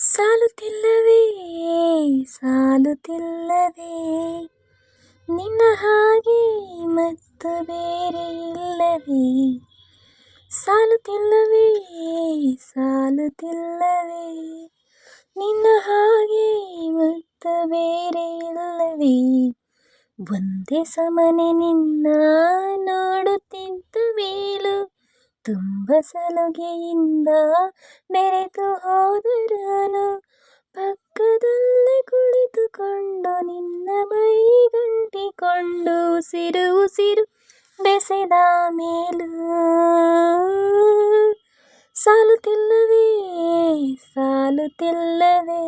ಸಾಲುತ್ತಿಲ್ಲವೇ? ಸಾಲುತ್ತಿಲ್ಲವೇ ನಿನ್ನ ಹಾಗೆ ಮತ್ತು ಬೇರೆ ಇಲ್ಲವೇ? ಸಾಲುತ್ತಿಲ್ಲವೇ? ಸಾಲುತ್ತಿಲ್ಲವೇ? ನಿನ್ನ ಹಾಗೆ ಮತ್ತು ಬೇರೆ ಇಲ್ಲವೇ? ಒಂದೇ ಸಮನೆ ನಿನ್ನ ನೋಡುತ್ತಿದ್ದ ಮೇಲೂ ತುಂಬ ಸಲುಗೆಯಿಂದ ಬೆರೆತು ಹೋದರನು. ಪಕ್ಕದಲ್ಲೇ ಕುಳಿತುಕೊಂಡು ನಿನ್ನ ಮೈಗಂಟಿಕೊಂಡು ಉಸಿರು ಉಸಿರು ಬೆಸೆದ ಮೇಲೂ. ಸಾಲುತ್ತಿಲ್ಲವೇ ಸಾಲುತ್ತಿಲ್ಲವೇ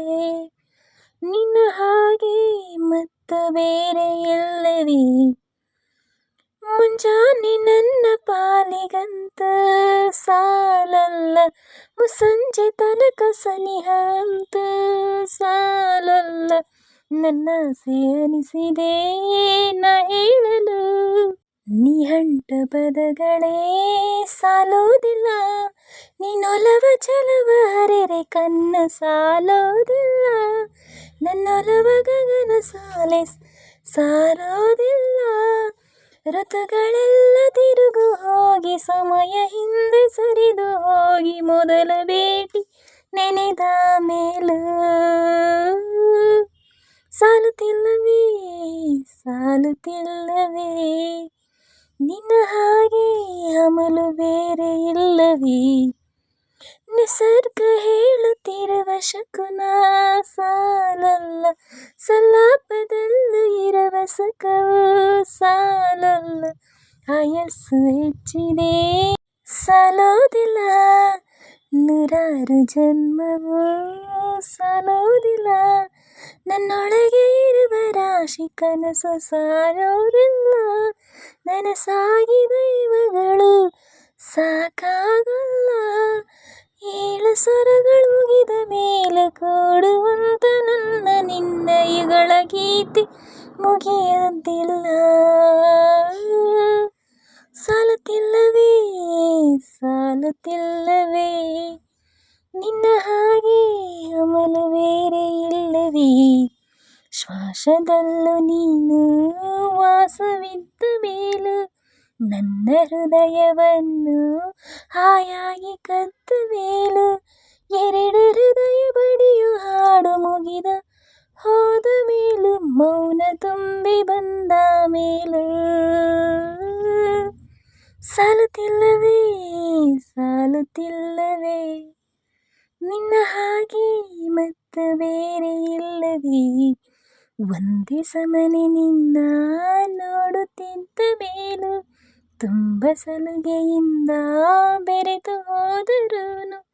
ನಿನ್ನ ಹಾಗೆ ಮತ್ತು ಬೇರೆ ಎಲ್ಲವೇ. ಮುಂಜಾನೆ ನನ್ನ ಪಾಲಿಗಂತ ಸಾಲಲ್ಲ ಮುಸ್ಸಂಜೆ ತನಕ ಸನಿಹ ಅಂತ ಸಾಲಲ್ಲ ನನ್ನ ಸೇರಿಸಿದೆ ನ ಹೇಳಲು ನಿಹಂಟ ಪದಗಳೇ ಸಾಲೋದಿಲ್ಲ ನೀನೊಲವ ಚಲವ ಹರೆರೆ ಕನ್ನ ಸಾಲೋದಿಲ್ಲ ನನ್ನೊಲವ ಗಗನ ಸಾಲೆ ಸಾಲೋದಿಲ್ಲ ಋತುಗಳೆಲ್ಲ ತಿರುಗು ಹೋಗಿ ಸಮಯ ಹಿಂದೆ ಸರಿದು ಹೋಗಿ ಮೊದಲ ಭೇಟಿ ನೆನೆದ ಮೇಲೂ. ಸಾಲುತ್ತಿಲ್ಲವೇ ಸಾಲುತ್ತಿಲ್ಲವೇ ನಿನ್ನ ಹಾಗೆ ಆಯಸ್ಸು ಹೆಚ್ಚಿದೆ ಸಲೋದಿಲ್ಲ. ನೂರಾರು ಜನ್ಮವು ಸಲೋದಿಲ್ಲ. ನನ್ನೊಳಗೆ ಇರುವ ರಾಶಿ ಕನಸು ಸಾರೋದಿಲ್ಲ ನನಸಾಗಿ ದೈವಗಳು ಸಾಕಾಗಲ್ಲ. ಏಳು ಸ್ವರಗಳು ಮುಗಿದ ಮೇಲೆ ಕೂಡುವಂತ ನನ್ನ ನಿನ್ನ ಇಗಳ ಗೀತೆ ಮುಗಿಯುವುದಿಲ್ಲ ಸಾಲುತ್ತಿಲ್ಲವೇ ನಿನ್ನ ಹಾಗೆ ಅಮಲು ಬೇರೆ ಇಲ್ಲವೇ? ಶ್ವಾಸದಲ್ಲೂ ನೀನು ವಾಸವಿದ್ದ ಮೇಲೂ ನನ್ನ ಹೃದಯವನ್ನು ಹಾಯಾಗಿ ಕದ್ದ ಮೇಲೂ ಎರಡು ಹೃದಯ ಬಡಿಯು ಹಾಡು ಮುಗಿದ ಹೋದ ಮೇಲೂ ಮೌನ ತುಂಬಿ ಬಂದ ಮೇಲೂ. ಸಾಲುತ್ತಿಲ್ಲವೇ ಸಾಲುತ್ತಿಲ್ಲವೇ ನಿನ್ನ ಹಾಗೆ ಮತ್ತು ಬೇರೆ ಇಲ್ಲವೇ. ಒಂದೇ ಸಮನೆ ನಿನ್ನ ನೋಡುತ್ತಿದ್ದ ಮೇಲೂ, ತುಂಬ ಸಲುಗೆಯಿಂದ ಬೆರೆತು ಹೋದರೂನು.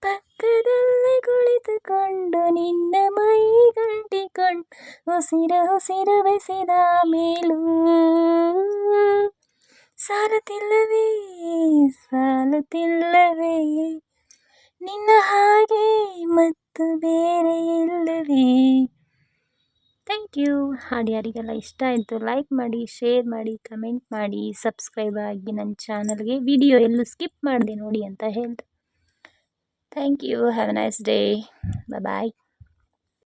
ಪಕ್ಕದಲ್ಲೇ ಕುಳಿತುಕೊಂಡು ನಿನ್ನ ಮೈಗಂಟಿಕೊಂಡು ಉಸಿರು ಉಸಿರು ಬೆಸೆದ ಮೇಲೂ. ಸಾಲುತ್ತಿಲ್ಲವೇ ಸಾಲುತ್ತಿಲ್ಲವೇ ನಿನ್ನ ಹಾಗೆ ಮತ್ತು ಬೇರೆ ಇಲ್ಲವೇ. Thank you. ಹಾಡು ಯಾರಿಗೆಲ್ಲ ಇಷ್ಟ ಆಯಿತು, ಲೈಕ್ ಮಾಡಿ, ಶೇರ್ ಮಾಡಿ, ಕಮೆಂಟ್ ಮಾಡಿ, ಸಬ್ಸ್ಕ್ರೈಬ್ ಆಗಿ ನನ್ನ ಚಾನಲ್ಗೆ ವಿಡಿಯೋ ಎಲ್ಲೂ ಸ್ಕಿಪ್ ಮಾಡಿದೆ ನೋಡಿ ಅಂತ ಹೇಳಿದೆ thank you. Have a nice day bye